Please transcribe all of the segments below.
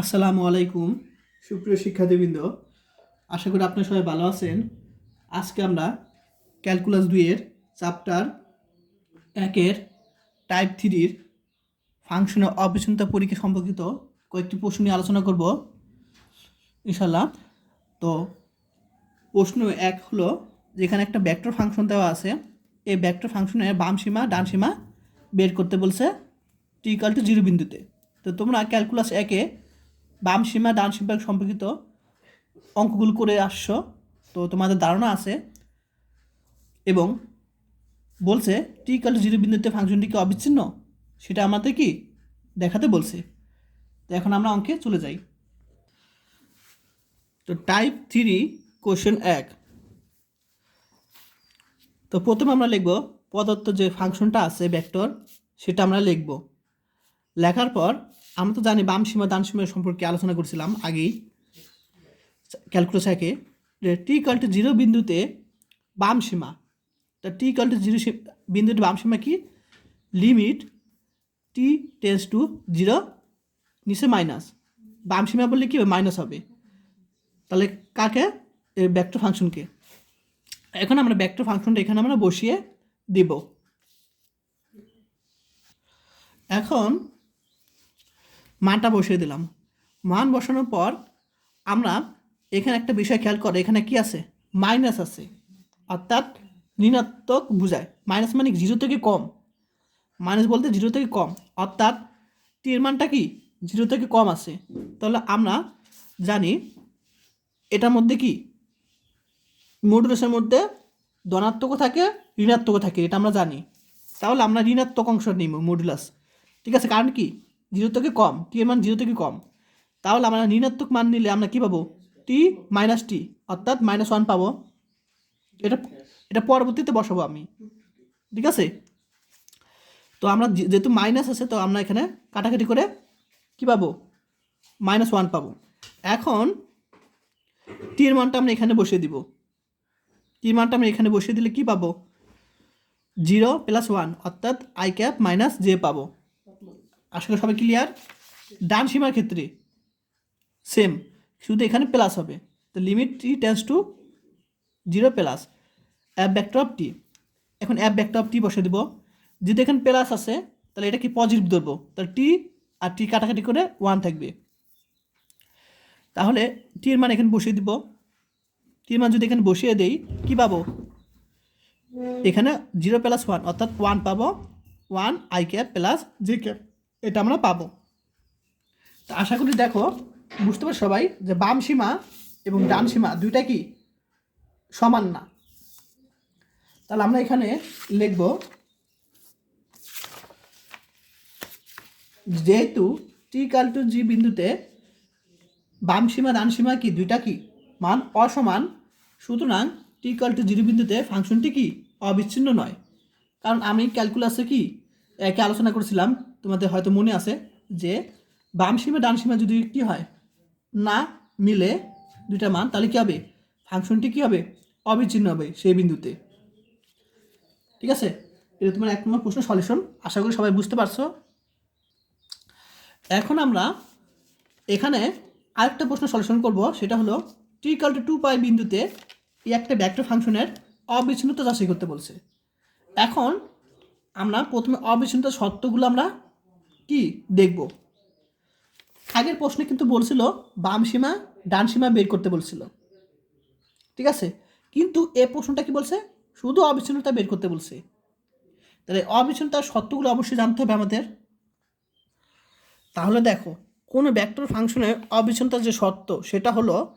আসসালামু আলাইকুম। সুপ্রিয় শিক্ষার্থীবৃন্দ, আশা করি আপনারা সবাই ভালো আছেন। আজকে আমরা ক্যালকুলাস দুইয়ের চ্যাপ্টার একের টাইপ থ্রির ফাংশনের অবিচ্ছিন্নতা পরীক্ষা সম্পর্কিত কয়েকটি প্রশ্ন নিয়ে আলোচনা করব ইনশাল্লাহ তো প্রশ্ন এক হলো, যেখানে একটা ব্যাক্টর ফাংশন দেওয়া আছে, এই ব্যাক্টর ফাংশনের বাম সীমা, ডান সীমা বের করতে বলছে টি ইকাল টু জিরো বিন্দুতে। তো তোমরা ক্যালকুলাস একে বাম সীমা, ডান সীমা সম্পর্কিত অঙ্কগুলো করে আসছো। তো তোমাদের ধারণা আছে। এবং বলছে টি ইকাল টু জিরো বিন্দুতে ফাংশনটি কি অবিচ্ছিন্ন? সেটা আমাদের কি দেখাতে বলছে। তো এখন আমরা অঙ্কে চলে যাই। তো টাইপ থ্রি কোশ্চেন এক। তো প্রথমে আমরা লিখব প্রদত্ত যে ফাংশনটা আছে ভেক্টর সেটা আমরা লিখব। লেখার পর আমরা তো জানি বাম সীমা, ডান সীমা সম্পর্কে আলোচনা করছিলাম আগেই। ক্যালকুলাস যে টি ইকাল টু জিরো বিন্দুতে বাম সীমা। তা টি ইকাল টু জিরো বিন্দুতে বাম সীমা কি? Limit T tends to zero নিচে মাইনাস বাম সীমা বললে কি? মাইনাস হবে। তাহলে কাকে? ভেক্টর ফাংশনকে এখন আমরা ভেক্টর ফাংশনটা এখানে আমরা বসিয়ে দিব। এখন মানটা বসিয়ে দিলাম। মান বসানোর পর আমরা এখানে একটা বিষয় খেয়াল করে, এখানে কি আছে? মাইনাস আছে। অর্থাৎ ঋণাত্মক বোঝায়। মাইনাস মানে জিরো থেকে কম। মাইনাস বলতে জিরো থেকে কম। অর্থাৎ টির মানটা কি? জিরো থেকে কম আছে। তাহলে আমরা জানি এটার মধ্যে কি? মডুলাসের মধ্যে ধনাত্মকও থাকে, ঋণাত্মকও থাকে, এটা আমরা জানি। তাহলে আমরা ঋণাত্মক অংশ নিব, মডুলাস। ঠিক আছে? কারণ কি? জিরো থেকে কম টি এর মান জিরো থেকে কম। তাহলে আমরা ঋণাত্মক মান নিলে আমরা কী পাবো? টি মাইনাস টি অর্থাৎ মাইনাস ওয়ান পাবো। এটা এটা পরবর্তীতে বসাবো আমি। ঠিক আছে? তো আমরা যেহেতু মাইনাস আছে, তো আমরা এখানে কাটাকাটি করে কী পাবো? মাইনাস ওয়ান পাবো। এখন টি এর মানটা আমরা এখানে বসিয়ে দিব। টির মানটা আমরা এখানে বসিয়ে দিলে কি পাবো? জিরো প্লাস ওয়ান অর্থাৎ আই ক্যাপ মাইনাস জে পাবো। আশা করি সবাই ক্লিয়ার ডান সীমার ক্ষেত্রে সেম শুধু এখানে প্লাস হবে। তো limit T tends to zero plus F vector of T এখন অ্যাপ ভেক্টর অফ টি বসে দিব। যদি এখানে প্লাস আছে, তাহলে এটা কি পজিটিভ ধরবো? তাহলে টি আর টি কাটাকাটি করে ওয়ান থাকবে। তাহলে টির মান এখানে বসিয়ে দিব। টির মান যদি এখানে বসিয়ে দেই, কি পাবো? এখানে জিরো প্লাস ওয়ান অর্থাৎ ওয়ান পাবো। One I cap plus J cap এটা আমরা পাবো। তা আশা করি দেখো, বুঝতে পারো সবাই, যে বাম সীমা এবং ডান সীমা দুইটা কি? সমান না। তাহলে আমরা এখানে লিখব, যেহেতু টি কাল টু জি বিন্দুতে বাম সীমা, ডান সীমা কি, দুইটা কি? মান অসমান, সুতরাং টি কাল টু জিরো বিন্দুতে ফাংশনটি কি? অবিচ্ছিন্ন নয়। কারণ আমি ক্যালকুলাসে কি? একে আলোচনা করেছিলাম তোমাদের হয়তো মনে আছে যে বাম সীমা, ডান সীমা যদি কি হয়? না মিলে দুইটা মান, তাহলে কী হবে? ফাংশনটি কী হবে? অবিচ্ছিন্ন হবে সেই বিন্দুতে। ঠিক আছে? এটা তোমার এক নম্বর প্রশ্ন সলিউশন আশা করি সবাই বুঝতে পারছ। এখন আমরা এখানে আরেকটা প্রশ্ন সলিউশন করব। সেটা হলো T equal to two pi বিন্দুতে এই একটা ব্যাক্টর ফাংশনের অবিচ্ছিন্নতা যাচাই করতে বলছে। এখন আমরা প্রথমে অবিচ্ছিন্নতা শর্তগুলো আমরা কি দেখব? আগের প্রশ্নে কিন্তু বলছিল, বাম সীমা, ডান সীমা বের করতে বলছিল। ঠিক আছে? কিন্তু এ প্রশ্নটা কি বলছে? শুধু অবিচ্ছিন্নতা বের করতে বলছে। তাহলে অবিচ্ছিন্নতার শর্তগুলো অবশ্যই জানতে হবে আমাদের। তাহলে দেখো, কোনো ভেক্টর ফাংশনের অবিচ্ছিন্নতার যে শর্ত সেটা হলো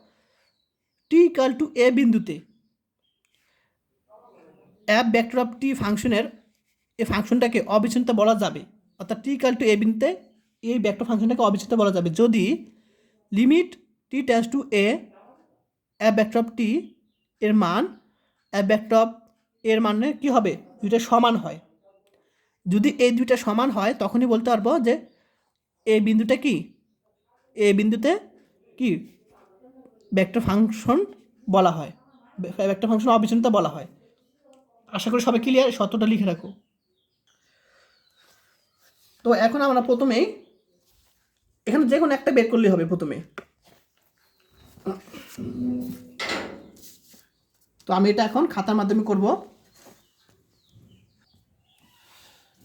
টি ইকাল টু এ বিন্দুতে। অ্যাপ ভেক্টর অফ টি ফাংশনের এই ফাংশনটাকে অবিচ্ছিন্নতা বলা যাবে। অর্থাৎ টি ইকাল টু এ বিন্দুতে এই ভেক্টর ফাংশনটাকে অবিচ্ছিন্ন বলা যাবে। যদি limit T tends to A F vector of T এর মান অ্যাপ ভেক্টর অফ এর মানে কি হবে? দুইটা সমান হয়। যদি এই দুইটা সমান হয়, তখনই বলতে পারব যে এই বিন্দুটা কি? এ বিন্দুতে কি? ভেক্টর ফাংশন বলা হয়। ভেক্টর ফাংশন অবিচ্ছিন্নতা বলা হয়। আশা করি সবাই ক্লিয়ার শর্তটা লিখে রাখো। তো এখন আমরা প্রথমেই এখানে যে কোনো একটা বের করলেই হবে প্রথমে। তো আমি এটা এখন খাতার মাধ্যমে করব।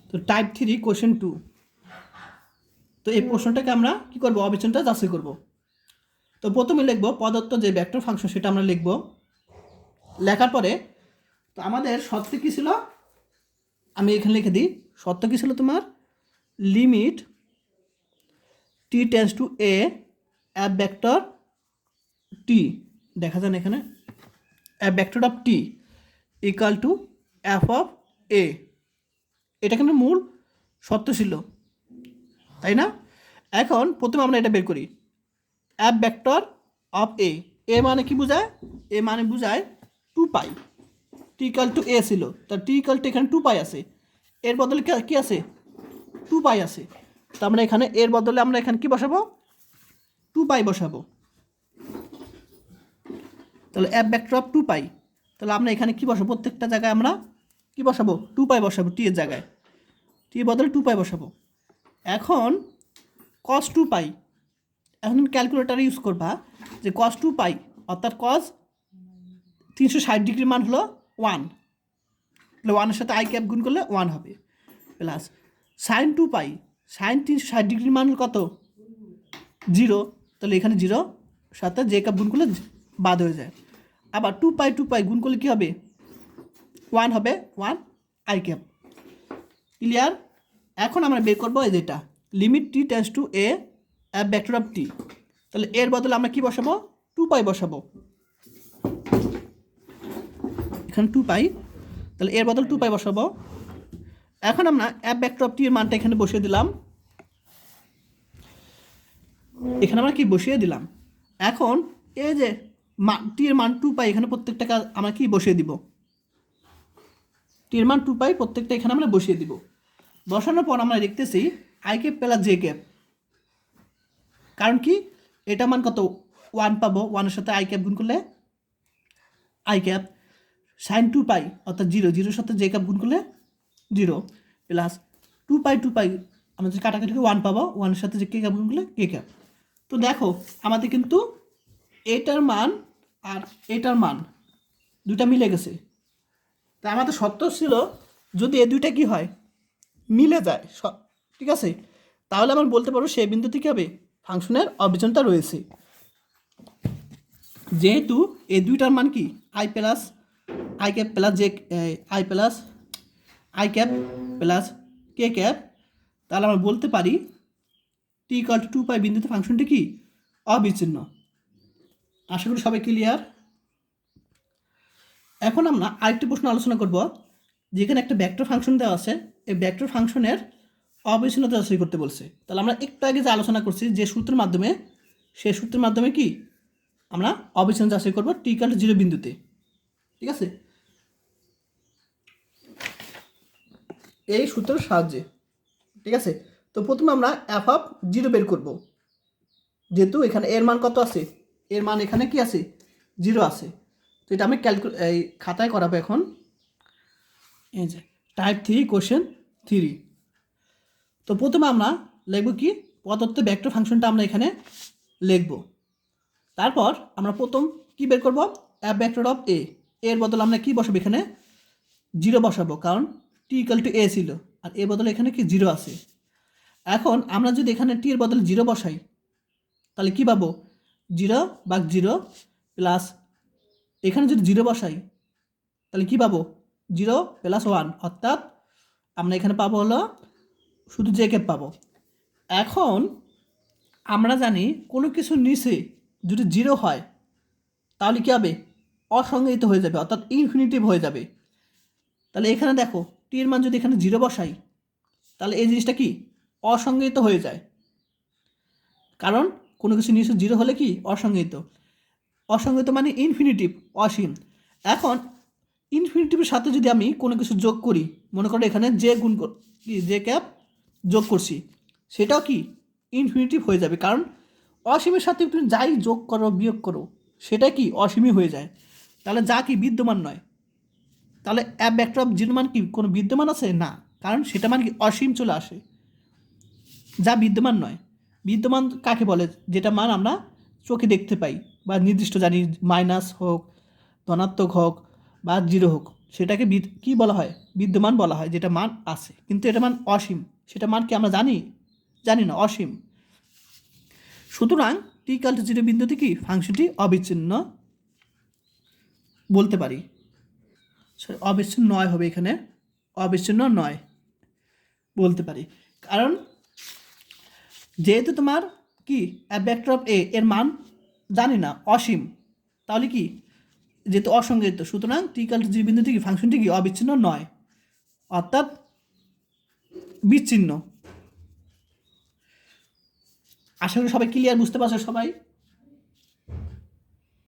তো টাইপ থ্রি কোশ্চেন টু তো এই প্রশ্নটাকে আমরা কি করব? অবিচনটা যাচাই করব। তো প্রথমে লিখব প্রদত্ত যে ভেক্টর ফাংশন সেটা আমরা লিখব। লেখার পরে তো আমাদের সত্য কী ছিল? আমি এখানে লিখে দিই। সত্য কী ছিল তোমার? Limit T tends to A F vector T দেখা যান এখানে। F vector of T equal to F of A এটা কিন্তু মূল সত্য ছিল, তাই না? এখন প্রথমে আমরা এটা বের করি। অ্যাপ ভেক্টর অফ এ এ মানে কি বোঝায়? এ মানে বোঝায় টু পাই টিকাল টু এ ছিল। তা টিকাল টু এখানে টু পাই আছে। এর বদলে কি আছে? টু পাই আছে। তো আমরা এখানে এর বদলে আমরা এখানে কি বসাবো? টু পাই বসাবো। তাহলে F vector of two pi তাহলে আমরা এখানে কি বসাবো? প্রত্যেকটা জায়গায় আমরা কি বসাবো? টু পাই বসাবো টি এর জায়গায়। টি এর বদলে টু পাই বসাবো। এখন কস টু পাই এখন ক্যালকুলেটার ইউজ করবা যে কস টু পাই অর্থাৎ কস তিনশো ষাট ডিগ্রি মান হলো ওয়ান তাহলে ওয়ানের সাথে আই ক্যাপ গুণ করলে ওয়ান হবে। Plus sine two pi sine তিনশো ষাট ডিগ্রির মান কত? জিরো। তাহলে এখানে জিরো, সাথে যে কাপ গুণ করলে বাদ হয়ে যায়। আবার টু পাই টু পাই গুণ করলে কী হবে? ওয়ান হবে ওয়ান আই ক্যাপ ক্লিয়ার এখন আমরা বের করব এই যেটা limit T tends to A F vector of T তাহলে এর বদলে আমরা কি বসাবো? টু পাই বসাবো। এখানে টু পাই তাহলে এর বদল টু পাই বসাবো। এখন আমরা অ্যাপ এর মানটা এখানে বসিয়ে দিলাম। এখানে আমরা কি বসিয়ে দিলাম? এখন এই যে টি এর মান টু পাই, এখানে প্রত্যেকটা কাজ আমরা কি বসিয়ে দিব? টি এর মান টু পাই, প্রত্যেকটা এখানে আমরা বসিয়ে দিব। বসানোর পর আমরা দেখতেছি I cap plus J cap কারণ কি? এটা মান কত? ওয়ান পাবো ওয়ানের সাথে আই ক্যাপ গুণ করলে I cap sine two pi, অর্থাৎ জিরো জিরোর সাথে জে ক্যাপ গুণ করলে zero, plus two pi two pi, আমরা যে কাটাকাটি ওয়ান পাবো ওয়ানের সাথে যে কে ক্যাপ করলে কে ক্যাপ তো দেখো, আমাদের কিন্তু এটার মান আর এটার মান দুটা মিলে গেছে। তা আমাদের সত্য ছিল, যদি এ দুইটা কি হয়, মিলে যায় ঠিক আছে? তাহলে আমার বলতে পারব সেই বিন্দুতে কী হবে ফাংশনের অবিচনতা রয়েছে। যেহেতু এই দুইটার মান কি? I plus I cap plus J I plus I cap plus K cap তাহলে আমরা বলতে পারি টি ইকাল টু পাই বিন্দুতে ফাংশনটি কি? অবিচ্ছিন্ন। আশা করি সবাই ক্লিয়ার এখন আমরা আরেকটি প্রশ্ন আলোচনা করব, যেখানে একটা ভেক্টর ফাংশন দেওয়া আছে, এই ভেক্টর ফাংশনের অবিচ্ছিন্নতা যাচাই করতে বলছে। তাহলে আমরা একটু আগে যে আলোচনা করছি, যে সূত্রের মাধ্যমে, সেই সূত্রের মাধ্যমে কি? আমরা অবিচ্ছিন্ন যাচাই করব টি ইকাল জিরো বিন্দুতে। ঠিক আছে? এই সূত্রের সাহায্যে, ঠিক আছে? তো প্রথমে আমরা এফ অফ জিরো বের করব। যেহেতু এখানে এর মান কত আছে? এর মান এখানে কি আছে? জিরো আছে। তো এটা আমি ক্যালকুল এই খাতায় করাবো এখন। এই যে টাইপ থ্রি কোশ্চেন থ্রি তো প্রথমে আমরা লিখব কি? প্রদত্ত ভেক্টর ফাংশনটা আমরা এখানে লিখব। তারপর আমরা প্রথম কি বের করব? অ্যাপ ভেক্টর অফ এ এর বদলে আমরা কি বসাবো এখানে? জিরো বসাবো। কারণ টি ইকাল টু এ ছিল, আর এর বদলে এখানে কি জিরো আছে? এখন আমরা যদি এখানে টি এর বদলে জিরো বসাই, তাহলে কি পাবো? জিরো বা জিরো প্লাস এখানে যদি জিরো বসাই, তাহলে কি পাবো? জিরো প্লাস ওয়ান অর্থাৎ আমরা এখানে পাবো হলো, শুধু জে ক্যাপ পাবো। এখন আমরা জানি কোনো কিছুর নিচে যদি জিরো হয়, তাহলে কী হবে? অসংজ্ঞায়িত হয়ে যাবে, অর্থাৎ ইনফিনিটিভ হয়ে যাবে। তাহলে এখানে দেখো টি এর মান যদি এখানে জিরো বসাই, তাহলে এই জিনিসটা কি? অসংজ্ঞায়িত হয়ে যায়। কারণ কোনো কিছু নিচে জিরো হলে কি? অসংজ্ঞায়িত। অসংজ্ঞায়িত মানে ইনফিনিটিভ অসীম। এখন ইনফিনিটিভের সাথে যদি আমি কোনো কিছু যোগ করি, মনে করো এখানে যে গুণ কি যে ক্যাপ যোগ করছি, সেটাও কি? ইনফিনিটিভ হয়ে যাবে। কারণ অসীমের সাথে তুমি যাই যোগ করো, বিয়োগ করো সেটা কি? অসীমই হয়ে যায়। তাহলে যা কি বিদ্যমান নয়। তাহলে অ্যাপ ভেক্টর অফ জিরো মান কি? কোনো বিদ্যমান আছে? না। কারণ সেটা মানে কি? অসীম চলে আসে। যা বিদ্যমান নয়। বিদ্যমান কাকে বলে? যেটা মান আমরা চোখে দেখতে পাই বা নির্দিষ্ট জানি মাইনাস হোক, ধনাত্মক হোক বা জিরো হোক। সেটাকে কি বলা হয়? বিদ্যমান বলা হয়, যেটা মান আছে। কিন্তু এটা মান অসীম। সেটা মান কি আমরা জানি? জানি না, অসীম। সুতরাং টি কাল জিরো বিন্দুতে কি? ফাংশনটি অবিচ্ছিন্ন বলতে পারি। Sorry, অবিচ্ছিন্ন নয় হবে এখানে। অবিচ্ছিন্ন নয়। বলতে পারি। কারণ যেহেতু তোমার কি ভেক্টর অফ এ এর মান জানি না অসীম তাহলে কি? যেহেতু অসংজ্ঞায়িত সুতরাং টিকাল যে বিন্দুটি কি ফাংশনটি কি? অবিচ্ছিন্ন নয়। অর্থাৎ বিচ্ছিন্ন। আশা করি সবাই ক্লিয়ার বুঝতে পারছ সবাই?